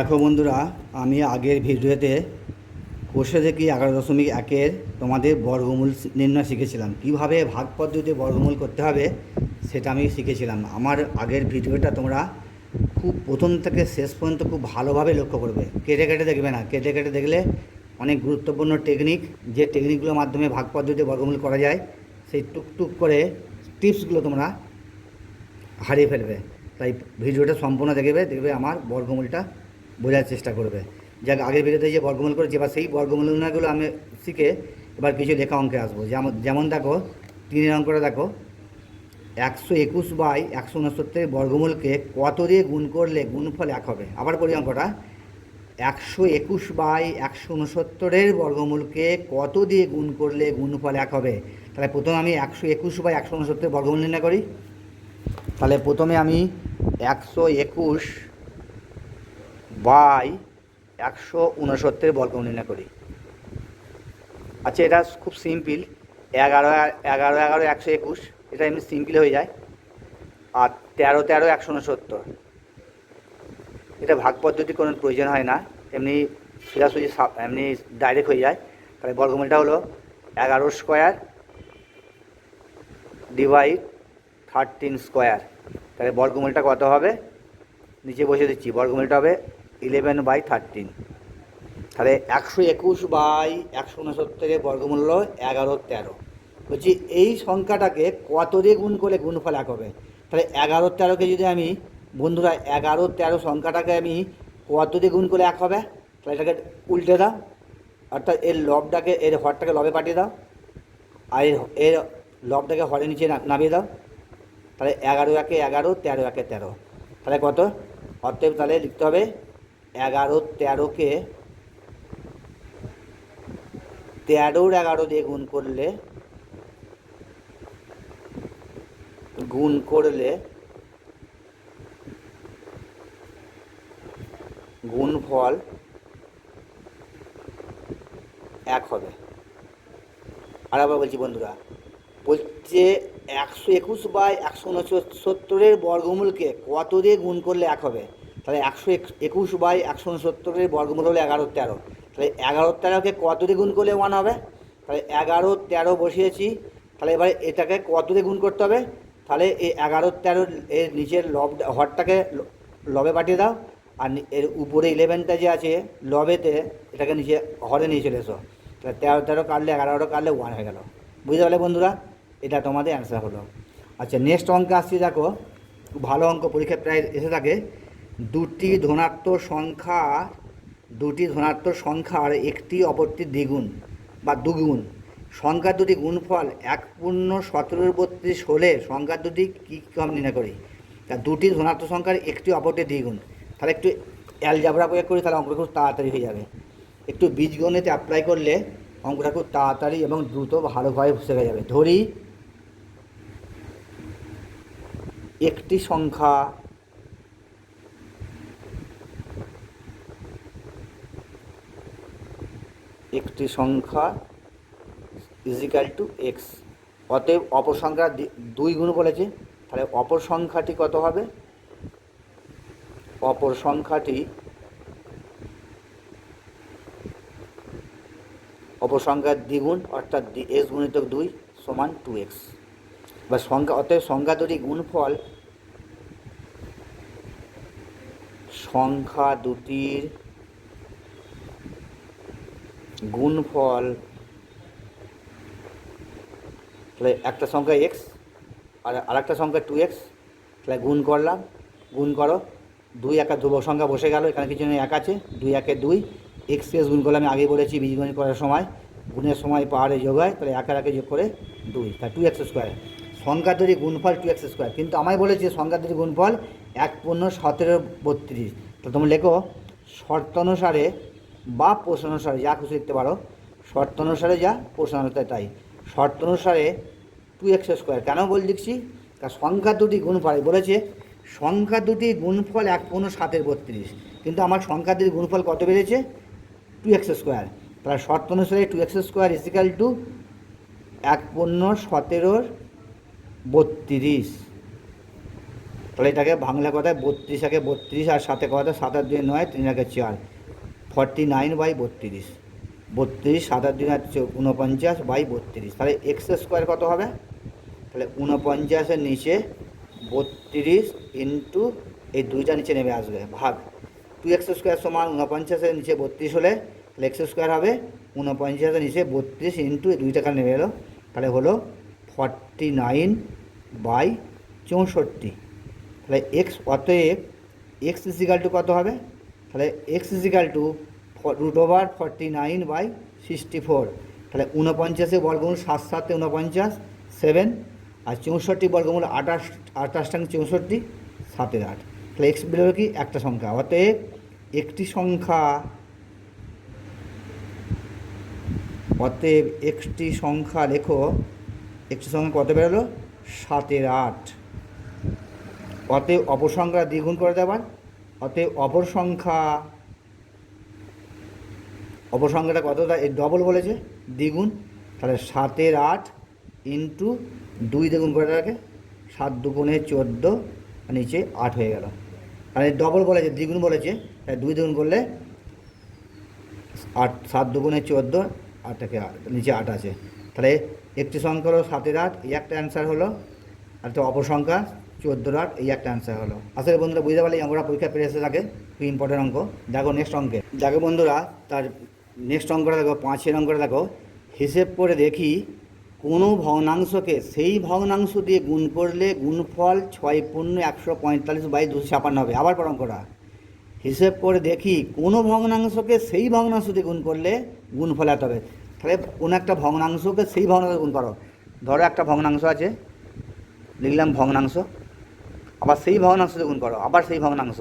দেখো বন্ধুরা, আমি আগের ভিডিওতে কোষে থেকে এগারো দশমিক একের তোমাদের বর্গমূল নির্ণয় শিখেছিলাম। কীভাবে ভাগ পদ্ধতিতে বর্গমূল করতে হবে সেটা আমি শিখেছিলাম। আমার আগের ভিডিওটা তোমরা খুব প্রথম থেকে শেষ পর্যন্ত খুব ভালোভাবে লক্ষ্য করবে। কেটে কেটে দেখবে না। কেটে কেটে দেখলে অনেক গুরুত্বপূর্ণ টেকনিক যে টেকনিকগুলোর মাধ্যমে ভাগ পদ্ধতিতে বর্গমূল করা যায়, সেই টুকটুক করে টিপসগুলো তোমরা হারিয়ে ফেলবে। তাই ভিডিওটা সম্পূর্ণ দেখবে দেখবে আমার বর্গমূলটা বোঝার চেষ্টা করবে। যাক, আগের ভিডিওতে যে বর্গমূল করেছি, এবার সেই বর্গমূলগুলো আমি শিখে এবার কিছু লেখা অঙ্কে আসব। যেমন যেমন দেখো, তিনের অঙ্কটা দেখো। একশো একুশ বাই একশো উনসত্তরের বর্গমূলকে কত দিয়ে গুণ করলে গুণফল এক হবে? আবার করি অঙ্কটা। একশো একুশ বাই একশো উনসত্তরের বর্গমূলকে কত দিয়ে গুণ করলে গুণফল এক হবে? তাহলে প্রথমে আমি একশো একুশ বাই একশো উনসত্তরের বর্গমূল নির্ণয় করি। তাহলে প্রথমে আমি একশো একুশ বাই একশো উনসত্তরের বর্গমূল নির্ণয় করি। আচ্ছা এটা খুব সিম্পল এগারো এগারো এগারো, একশো একুশ, এটা এমনি সিম্পল হয়ে যায়। আর তেরো তেরো, একশো উনসত্তর। এটা ভাগ পদ্ধতি কোনো প্রয়োজন হয় না। এমনি সোজাসুজি এমনি ডাইরেক্ট হয়ে যায়। তাহলে বর্গমূলটা হলো এগারো স্কোয়ার ডিভাইড থার্টিন স্কোয়ার তাহলে বর্গমূলটা কত হবে? নিচে বসে দিচ্ছি। বর্গমূলটা হবে ইলেভেন বাই থার্টিন তাহলে একশো একুশ বাই একশো উনসত্তরের বর্গমূল হলো এগারো তেরো। বলছি এই সংখ্যাটাকে কত দিয়ে গুণ করলে গুণফল এক হবে? তাহলে এগারো তেরোকে যদি আমি, বন্ধুরা, এগারো তেরো সংখ্যাটাকে আমি কত দিয়ে গুণ করলে এক হবে? তাহলে এটাকে উল্টে দাও। অর্থাৎ এর লবটাকে, এর হরটাকে লবে পাঠিয়ে দাও। আর এর এর লবটাকে হরের নিচে নামিয়ে দাও। তাহলে এগারো একে এগারো, তেরো একে তেরো। তাহলে কত? অতএব তাহলে লিখতে হবে এগারো তেরোকে, তেরোর এগারো দিয়ে গুণ করলে গুণ করলে গুণফল এক হবে। আর আবার বলছি বন্ধুরা, বলছে একশো একুশ বাই একশো উনসত্তরের বর্গমূলকে কত দিয়ে গুণ করলে এক হবে? তাহলে একশো একুশ বাই একশো উনসত্তরের বর্গমূল হলো এগারো তেরো। তাহলে এগারো তেরোকে কত দিয়ে গুণ করলে ওয়ান হবে? তাহলে এগারো তেরো বসিয়েছি, তাহলে এবারে এটাকে কত দিয়ে গুণ করতে হবে? তাহলে এই এগারো তেরো এর নিচের লব, হরটাকে লবে পাঠিয়ে দাও। আর এর উপরে ইলেভেনটা যে আছে, লবেতে এটাকে নিচে হরে নিয়ে চলে এসো। তাহলে তেরো তেরো কাটলে এগারো কাটলে ওয়ান হয়ে গেল। বুঝতে পারলে বন্ধুরা? এটা তোমাদের অ্যান্সার হলো। আচ্ছা নেক্সট অঙ্কে আসছি দেখো। ভালো অঙ্ক, পরীক্ষায় প্রায় এসে থাকে। দুটি ধনাত্মক সংখ্যা, দুটি ধনাত্মক সংখ্যার একটি অপরটি দ্বিগুণ বা দুগুণ। সংখ্যা দুটি গুণফল এক পূর্ণ সতেরোর বত্রিশ হলে সংখ্যা দুটি কী কম নির্ণয় করি? তা দুটি ধনাত্মক সংখ্যার একটি অপরটি দ্বিগুণ। তাহলে একটু অ্যালজাবরা প্রয়োগ করি, তাহলে অঙ্কটা খুব তাড়াতাড়ি হয়ে যাবে। একটু বীজগণিতে অ্যাপ্লাই করলে অঙ্কটা খুব তাড়াতাড়ি এবং দ্রুত ভালোভাবে শেখা যাবে। ধরি, একটি সংখ্যা একটি সংখ্যা ইজিক্যাল টু এক্স অতএব অপর সংখ্যা দুই গুণ বলেছে তাহলে অপর সংখ্যাটি কত হবে? অপর সংখ্যাটি, অপর সংখ্যার দ্বিগুণ, অর্থাৎ এক্স গুণিতক দুই সমান টু এক্স বা সংখ্যা, অতএব সংখ্যা দুটি গুণফল সংখ্যা দুটির গুণফল, তাহলে একটা সংখ্যা এক্স আর আরেকটা সংখ্যা টু এক্স তাহলে গুণ করলাম, গুণ করো, দুই একা ধ্রুবক সংখ্যা বসে গেল, এখানে কিছু এক আছে, দুই একে দুই এক্স এক্স গুণ করলে আমি আগে বলেছি, বীজগণিত করার সময়, গুণের সময় পাহাড়ে যোগ হয়, তাহলে একের একে যোগ করে দুই তা টু এক্স স্কোয়ার সংখ্যা তৈরি গুণফল টু এক্স স্কোয়ার কিন্তু আমায় বলেছে সংখ্যা তৈরি গুণফল এক পূর্ণ সতেরো বত্রিশ, তো তুমি লেখো শর্ত অনুসারে বা প্রশ্ন অনুসারে যা খুশি লিখতে পারো। শর্ত অনুসারে যা, প্রশ্ন অনুসারে তাই। শর্ত অনুসারে টু এক্স স্কোয়ার কেন বল লিখছি? কারণ সংখ্যা দুটি গুণফল বলেছে, সংখ্যা দুটি গুণফল এক পূর্ণ সাতের বত্রিশ। কিন্তু আমার সংখ্যা দুটি গুণফল কত বেড়েছে? টু এক্স স্কোয়ার তাহলে শর্ত অনুসারে two x square is equal to এক পূর্ণ সতেরোর বত্রিশ। তাহলে এটাকে বাংলা কথায় বত্রিশ একে বত্রিশ আর সাথে কথা সাত আর দুই নয়, তিন একে চার। ফর্টি নাইন বাই বত্রিশ। বত্রিশ সাত আর দুই আর উনপঞ্চাশ বাই বত্রিশ। তাহলে এক্স স্কোয়ার কত হবে? তাহলে উনপঞ্চাশের নিচে বত্রিশ ইন্টু এই দুইটা নিচে নেমে আসবে। ভাগ। টু এক্স স্কোয়ার সমান উনপঞ্চাশের নিচে বত্রিশ হলে তাহলে এক্স স্কোয়ার হবে উনপঞ্চাশের নিচে বত্রিশ ইন্টু এই দুই টাকা নেমে এলো। তাহলে হলো ফর্টি নাইন বাই চৌষট্টি। তাহলে এক্স অতএব এক্স ইজিক্যাল টু কত হবে? তাহলে x is equal to root over forty nine by sixty four তাহলে উনপঞ্চাশে বর্গমূল সাত সাতে ঊনপঞ্চাশ সেভেন আর চৌষট্টি বর্গমূল আঠাশ আঠাশ টাং চৌষট্টি, সাতের আট। তাহলে এক্স বেরোলো কি? একটা সংখ্যা। অতএব একটি সংখ্যা, অতএব একটি সংখ্যা লেখো, একটি সংখ্যা কত বেরোলো? সাতের আট। অতএব অপসংখ্যা দ্বিগুণ করে দেবার অতএব অপর সংখ্যা, অপর সংখ্যাটা কতটা? ডবল বলেছে, দ্বিগুণ, তাহলে সাতের আট ইন্টু দুই দ্বিগুণ করে রাখে সাত দুগুণে চোদ্দ নিচে আট হয়ে গেল। তাহলে ডবল বলেছে, দ্বিগুণ বলেছে তাই দুই দ্বিগুণ করলে আট, সাত দুগুণে চোদ্দ আট থেকে আট, নিচে আট আছে। তাহলে একটি সংখ্যা হলো সাতের আট, এই একটা অ্যান্সার হলো, আর তো অপর সংখ্যা চোদ্দোর এই একটা অ্যান্সার হলো। আসলে বন্ধুরা বুঝতে পারলে আমরা পরীক্ষা পেরে এসে থাকে খুব ইম্পর্টেন্ট অঙ্ক। দেখো নেক্সট অঙ্কে। দেখো বন্ধুরা, তার নেক্সট অঙ্কটা দেখো, পাঁচের অঙ্কটা দেখো। হিসেব করে দেখি, কোনো ভগ্নাংশকে সেই ভগ্নাংশ দিয়ে গুণ করলে গুণফল ছয় পূর্ণ একশো পঁয়তাল্লিশ বাই দুশো ছাপান্ন হবে। আবার পর অঙ্কটা। হিসেব করে দেখি, কোনো ভগ্নাংশকে সেই ভগ্নাংশ দিয়ে গুণ করলে গুণফল এত হবে। তাহলে কোনো একটা ভগ্নাংশকে সেই ভগ্নাংশ গুণ করো। ধরো একটা ভগ্নাংশ আছে, লিখলাম ভগ্নাংশ। আবার সেই ভগ্নাংশ গুণ করো, আবার সেই ভগ্নাংশ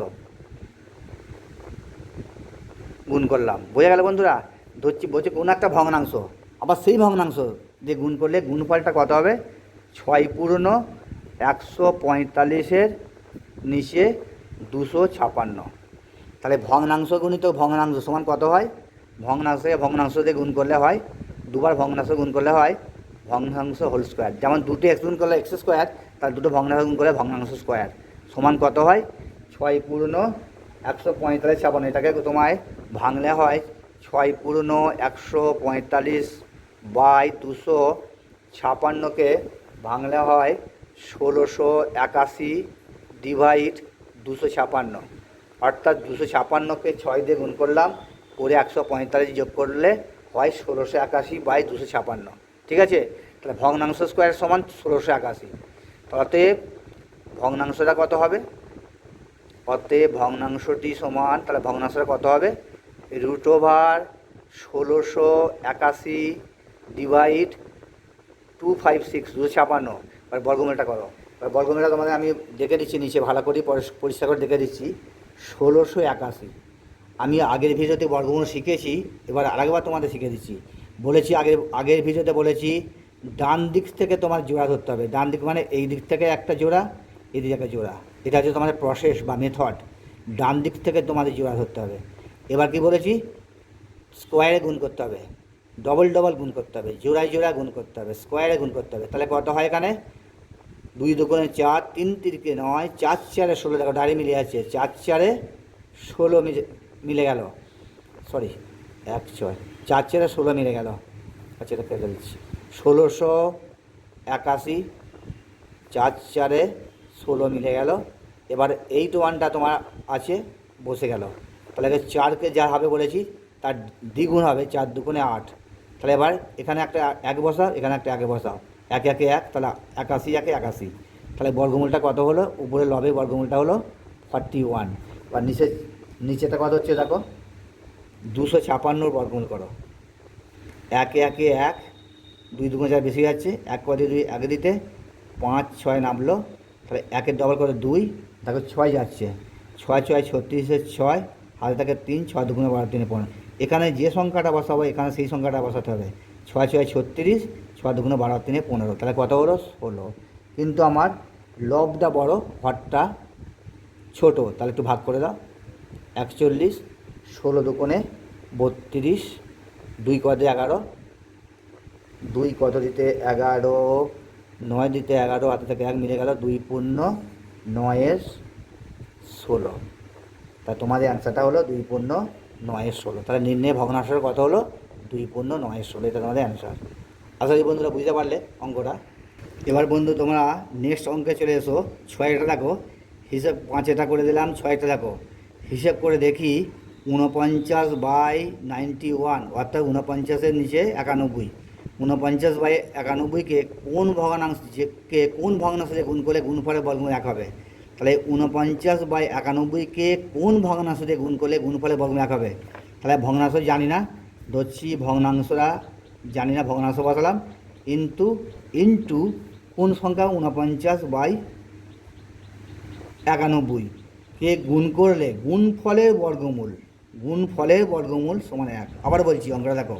গুণ করলাম। বোঝা গেল বন্ধুরা? ধরছি, বলছে কোনো একটা ভগ্নাংশ আবার সেই ভগ্নাংশ দিয়ে গুণ করলে গুণফলটা কত হবে? ছয় পূর্ণ একশো পঁয়তাল্লিশের নিচে দুশো ছাপান্ন। তাহলে ভগ্নাংশ গুণিত ভগ্নাংশ সমান কত হয়? ভগ্নাংশকে ভগ্নাংশ দিয়ে গুণ করলে হয়, দুবার ভগ্নাংশ গুণ করলে হয়, ভগ্নাংশ হোল স্কোয়ার। যেমন দুটো এক্স গুণ করলে এক্স স্কোয়ার তার দুটো ভগ্নাংশ করলে ভগ্নাংশ স্কোয়ার সমান কত হয়? ছয় পূর্ণ একশো পঁয়তাল্লিশ ছাপান্ন এটাকে তোমায় ভাঙলে হয় ছয় পূর্ণ একশো পঁয়তাল্লিশ বাই দুশো ছাপান্নকে ভাঙলে হয় ষোলোশো একাশি ডিভাইড দুশো ছাপান্ন। অর্থাৎ দুশো ছাপান্নকে ছয় দিয়ে গুণ করলাম, করে একশো পঁয়তাল্লিশ যোগ করলে হয় ষোলোশো একাশি বাই দুশো ছাপান্ন। ঠিক আছে? তাহলে ভগ্নাংশ স্কোয়ার সমান ষোলোশো একাশি। অতএব ভগ্নাংশটা কত হবে? অতএব ভগ্নাংশটি সমান, তাহলে ভগ্নাংশটা কত হবে? রুট ওভার ষোলোশো একাশি ডিভাইড টু ফাইভ সিক্স, দুশো ছাপান্ন। এবার বর্গমূলটা করো। এবার বর্গমূলটা তোমাদের আমি দেখে দিচ্ছি নিচে, ভালো করে পরিষ- পরিষ্কার করে দেখে দিচ্ছি। ষোলোশো একাশি। আমি আগের ভিডিওতে বর্গমূল শিখেছি, এবার আরেকবার তোমাদের শিখে দিচ্ছি। বলেছি আগের আগের ভিডিওতে বলেছি ডান দিক থেকে তোমার জোড়া ধরতে হবে। ডান দিক মানে এই দিক থেকে একটা জোড়া, এই দিকে একটা জোড়া। এটা হচ্ছে তোমাদের প্রসেস বা মেথড ডান দিক থেকে তোমাদের জোড়া ধরতে হবে। এবার কি বলেছি? স্কোয়ারে গুণ করতে হবে। ডবল ডবল গুণ করতে হবে। জোড়ায় জোড়ায় গুণ করতে হবে। স্কোয়ারে গুণ করতে হবে। তাহলে কত হয় এখানে? দুই দোকানে চার, তিন তিরকে নয়, চার চারে ষোলো। দেখো, ডাড়ি মিলে আছে চার চারে ষোলো মিলে মিলে গেল। সরি এক, ছয়। চার চারে ষোলো মিলে গেল। আচ্ছা এটা কেটে দিচ্ছি। ষোলোশো একাশি, চার চারে ষোলো মিলে গেল। এবার এইট ওয়ানটা তোমার আছে, বসে গেল। তাহলে এবার চারকে যা হবে বলেছি, তার দ্বিগুণ হবে, চার দুগুণে আট। তাহলে এবার এখানে একটা এক বসাও, এখানে একটা একে বসাও। এক একে এক, তাহলে একাশি একে একাশি। তাহলে বর্গমূলটা কত হলো? উপরে লবে বর্গমূলটা হলো ফর্টি ওয়ান বা নিচে, নিচেটা কত হচ্ছে দেখো? দুশো ছাপান্নর বর্গমূল করো। একে একে এক দুই দুগুণ চার বেশি যাচ্ছে, এক পদে দুই এক দিতে পাঁচ ছয় নামলো, তাহলে একের ডবল করে দুই দেখো ছয় যাচ্ছে। ছয় ছয় ছত্রিশের ছয়, হাতে থাকে তিন, ছয় দুগুণে বারো, তিনে পনেরো। এখানে যে সংখ্যাটা বসাবো, এখানে সেই সংখ্যাটা বসাতে হবে। ছয় ছয় ছত্রিশ, ছয় দুগুণে বারো, তিনে পনেরো, তাহলে কত হলো? ষোলো। কিন্তু আমার লবটা বড়, হরটা ছোট, তাহলে একটু ভাগ করে দাও। একচল্লিশ, ষোলো দুকোণে বত্রিশ, দুই কদে এগারো দুই কত দিতে এগারো? নয় দিতে এগারো হাতে থেকে এক মিলে গেল দুই পূর্ণ নয়ের ষোলো। তা তোমাদের অ্যান্সারটা হলো দুই পূর্ণ নয়ের ষোলো। তাহলে নির্ণয় ভগ্নাংশের কত হলো? দুই পূর্ণ নয়ের ষোলো, এটা তোমাদের অ্যান্সার আশা করি বন্ধুরা বুঝতে পারলে অঙ্কটা। এবার বন্ধু, তোমরা নেক্সট অঙ্কে চলে এসো। ছয়টা দেখো। হিসেব পাঁচেটা করে দিলাম, ছয়টা দেখো। হিসেব করে দেখি ঊনপঞ্চাশ বাই নাইনটি ওয়ান, অর্থাৎ ঊনপঞ্চাশের নিচে একানব্বই। ঊনপঞ্চাশ বাই একানব্বইকে কোন ভগ্নাংশ কে কোন ভগ্নাংশ গুণ করলে গুণফলের বর্গমূল এক হবে? তাহলে ঊনপঞ্চাশ বাই একানব্বইকে কোন ভগ্নাংশ গুণ করলে গুণফলের বর্গমূল এক হবে? তাহলে ভগ্নাংশ জানি না ধরছি ভগ্নাংশরা জানি না, ভগ্নাংশ বসালাম। ইন্টু ইন্টু কোন সংখ্যা? ঊনপঞ্চাশ বাই একানব্বই কে গুণ করলে গুণ ফলের বর্গমূল গুণ ফলের বর্গমূল সমান এক। আবার বলছি অঙ্কটা দেখো।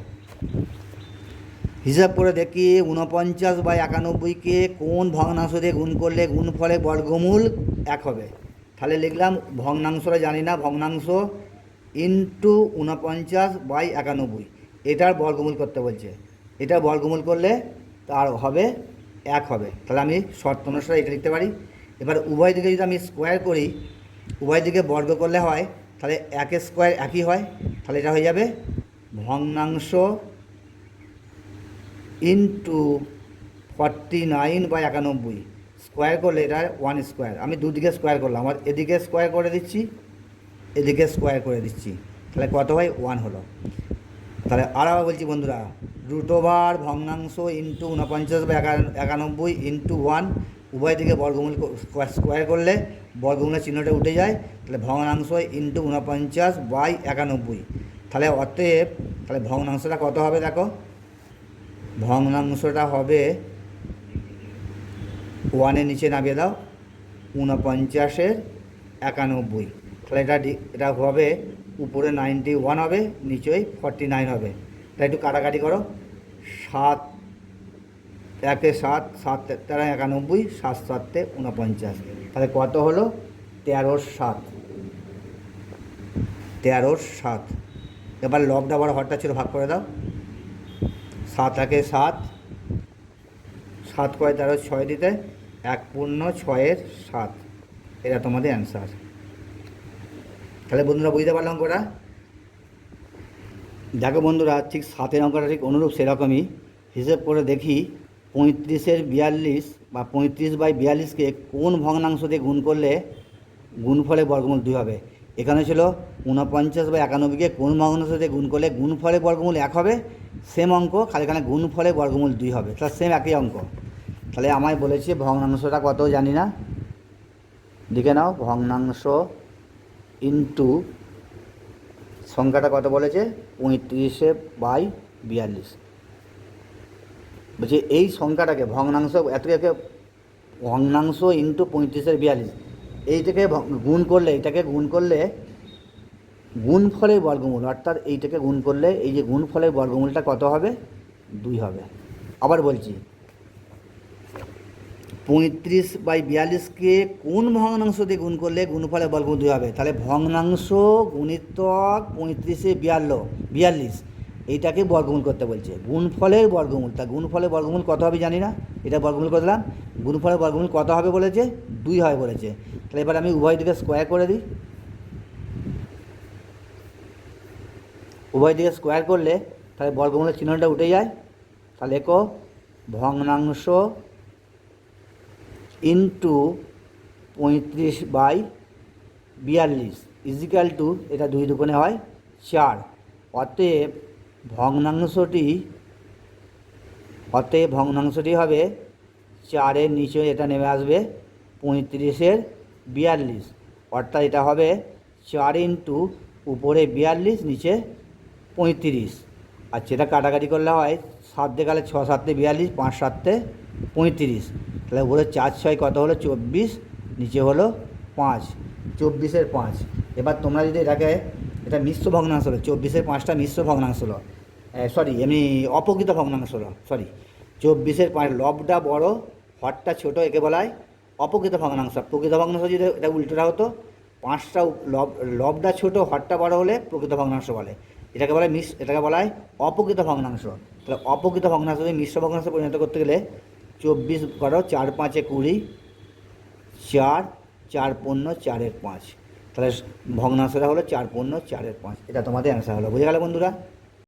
হিসাব করে দেখি ঊনপঞ্চাশ বাই একানব্বইকে কোন ভগ্নাংশ দিয়ে গুণ করলে গুণ ফলের বর্গমূল এক হবে? তাহলে লিখলাম ভগ্নাংশটা জানি না, ভগ্নাংশ ইন্টু ঊনপঞ্চাশ বাই একানব্বই। এটার বর্গমূল করতে বলছে। এটা বর্গমূল করলে তার হবে এক হবে। তাহলে আমি শর্ত অনুসারে এটা লিখতে পারি। এবার উভয় দিকে যদি আমি স্কোয়ার করি, উভয় দিকে বর্গ করলে হয়, তাহলে একের স্কোয়ার একই হয়, তাহলে এটা হয়ে যাবে ভগ্নাংশ ইন্টু ফর্টি নাইন বা একানব্বই স্কোয়ার করলে এটা ওয়ান স্কোয়ার আমি দুদিকে স্কোয়ার করলাম আমার এদিকে স্কোয়ার করে দিচ্ছি, এদিকে স্কোয়ার করে দিচ্ছি। তাহলে কত হয়? ওয়ান হলো। তাহলে আবার বলছি বন্ধুরা রুট ওভার ভগ্নাংশ ইন্টু ঊনপঞ্চাশ বা একানব্বই ইন্টু ওয়ান উভয় দিকে বর্গমূল স্কোয়ার করলে বর্গমূলের চিহ্নটা উঠে যায়, তাহলে ভগ্নাংশ ইন্টু ঊনপঞ্চাশ বাই একানব্বই। তাহলে অতএব, তাহলে ভগ্নাংশটা কত হবে দেখো? ভগ্নাংশটা হবে ওয়ানের নিচে নামিয়ে দাও, ঊনপঞ্চাশের একানব্বই। তাহলে এটা এটা হবে, উপরে নাইনটি ওয়ান হবে, নিচেই ফর্টি নাইন হবে। তাই একটু কাটাকাটি করো, সাত, একে সাত সাত, তেরো, একানব্বই, সাত, সাতে, ঊনপঞ্চাশ। তাহলে কত হলো? তেরোর সাত। তেরোর সাত। এবার বড় হরটা ছিল ভাগ করে দাও। সাত একে সাত সাত কয় তেরো ছয় দিতে, এক পূর্ণ ছয়ের সাত। এটা তোমাদের অ্যান্সার তাহলে বন্ধুরা বুঝতে পারলাম অঙ্কটা? দেখো বন্ধুরা, ঠিক সাতের অঙ্কটা ঠিক অনুরূপ সেরকমই। হিসেব করে দেখি, পঁয়ত্রিশের বিয়াল্লিশ বা পঁয়ত্রিশ বাই বিয়াল্লিশকে কোন ভগ্নাংশ দিয়ে গুণ করলে গুণফলে বর্গমূল দুই হবে? এখানে ছিল ঊনপঞ্চাশ বা একানব্বইকে কোন ভগ্নাংশ দিয়ে গুণ করলে গুণফলে বর্গমূল এক হবে? সেম অঙ্ক, খালি এখানে গুণ ফলে বর্গমূল দুই হবে, তাহলে সেম একই অঙ্ক। তাহলে আমায় বলেছে ভগ্নাংশটা কত জানি না? লিখে নাও, ভগ্নাংশ ইন্টু সংখ্যাটা কত বলেছে? পঁয়ত্রিশে বাই বিয়াল্লিশ। বলছি এই সংখ্যাটাকে ভগ্নাংশ এতকে ভগ্নাংশ ইন্টু পঁয়ত্রিশের বিয়াল্লিশ, এইটাকে গুণ করলে, এটাকে গুণ করলে গুণফলের বর্গমূল, অর্থাৎ এইটাকে গুণ করলে এই যে গুণফলের বর্গমূলটা কত হবে? দুই হবে। আবার বলছি, পঁয়ত্রিশ বাই বিয়াল্লিশকে কোন ভগ্নাংশ দিয়ে গুণ করলে গুণফলের বর্গমূল দুই হবে? তাহলে ভগ্নাংশ গুণিতক পঁয়ত্রিশে বিয়াল্ল, বিয়াল্লিশ, এইটাকে বর্গমূল করতে বলছে। গুণফলের বর্গমূল, তা গুণ গুণফলের বর্গমূল কত হবে জানি না, এটা বর্গমূল করে দিলাম। গুণফলের বর্গমূল কত হবে বলেছে? দুই হয় বলেছে। তাহলে এবার আমি উভয় দিকে স্কোয়ার করে দিই। উভয় দিকে স্কোয়ার করলে তাহলে বর্গমূলের চিহ্নটা উঠে যায়। তাহলে একো ভগ্নাংশ ইন্টু পঁয়ত্রিশ বাই বিয়াল্লিশ ইজিক্যাল টু এটা দুই দুগুণে হয় চার। অতএব ভগ্নাংশটি অতএব ভগ্নাংশটি হবে চারের নিচে এটা নেমে আসবে পঁয়ত্রিশের বিয়াল্লিশ। অর্থাৎ এটা হবে চার ইন্টু উপরে বিয়াল্লিশ, নিচে পঁয়ত্রিশ। আর যেটা কাটাকাটি করলে হয় সাত গেলে ছ সাতে বিয়াল্লিশ, পাঁচ সাতে পঁয়ত্রিশ। তাহলে উপরে চার, ছয় কত হলো? চব্বিশ, নিচে হলো পাঁচ। চব্বিশের পাঁচ। এবার তোমরা যদি এটাকে, এটা মিশ্র ভগ্নাংশ হলো, চব্বিশের পাঁচটা মিশ্র ভগ্নাংশ হলো সরি এমনি অপকৃত ভগ্নাংশ হলো সরি চব্বিশের পাঁচ লবটা বড়, হটটা ছোট, একে বলা হয় অপকৃত ভগ্নাংশ। প্রকৃত ভগ্নাংশ যদি এটা উল্টোটা হতো, পাঁচটা লব লবটা ছোট, হটটা বড় হলে প্রকৃত ভগ্নাংশ বলে। এটাকে বলা হয় এটাকে বলা হয় অপকৃত ভগ্নাংশ। তাহলে অপকৃত ভগ্নাংশ যদি মিশ্র ভগ্নাংশে পরিণত করতে গেলে চব্বিশ করো চার পাঁচে কুড়ি, চার চার পণ্য চারের পাঁচ। তাহলে ভগ্নাংশটা হলো চার পণ্য চারের পাঁচ। এটা তোমাদের অ্যান্সার হলো। বুঝে গেল বন্ধুরা?